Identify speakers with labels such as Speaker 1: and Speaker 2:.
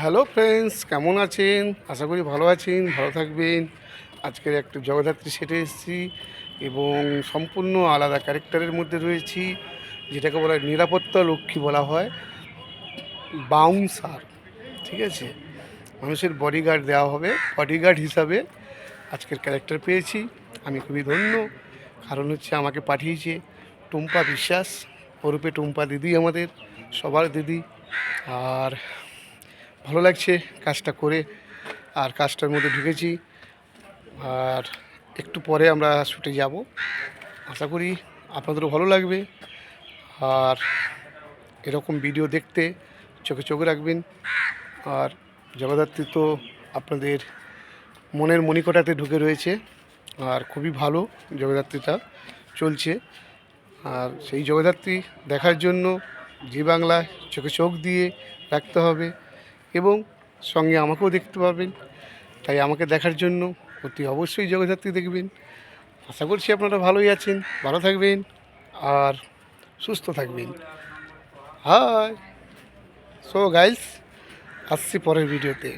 Speaker 1: Hello friends কেমন আছেন? আশা করি ভালো আছেন, ভালো থাকবেন। আজকের একটা জগদ্ধাত্রী সেটে এসেছি এবং সম্পূর্ণ আলাদা ক্যারেক্টারের মধ্যে রয়েছি, যেটাকে বলা হয় নিরাপত্তা লক্ষ্মী বলা হয়। বাউন্সার, ঠিক আছে? মানুষের বডিগার্ড দেওয়া হবে বডিগার্ড হিসাবে আজকের ক্যারেক্টার পেয়েছি। আমি খুবই ধন্য। কারণ হচ্ছে আমাকে পাঠিয়েছে টুম্পা বিশ্বাস। ওরূপে টুম্পা দিদি আমাদের, সবার দিদি। আর ভালো লাগছে কাজটা করে, আর কাজটার মধ্যে ঢুকেছি। আর একটু পরে আমরা শুটে যাব। আশা করি আপনাদেরও ভালো লাগবে। আর এরকম ভিডিও দেখতে চোখে চোখ রাখবেন। আর জগদ্ধাত্রী তো আপনাদের মনের মণিকোটাতে ঢুকে রয়েছে। আর খুবই ভালো জগদ্ধাত্রীটা চলছে। আর সেই জগদ্ধাত্রী দেখার জন্য জি বাংলায় চোখে চোখ দিয়ে রাখতে হবে। এবং সঙ্গে আমাকেও দেখতে পাবেন। তাই আমাকে দেখার জন্য অতি অবশ্যই জগদ্ধাত্রী দেখবেন। আশা করছি আপনারা ভালোই আছেন, ভালো থাকবেন আর সুস্থ থাকবেন। হাই। সো গাইলস আসছি পরের ভিডিওতে।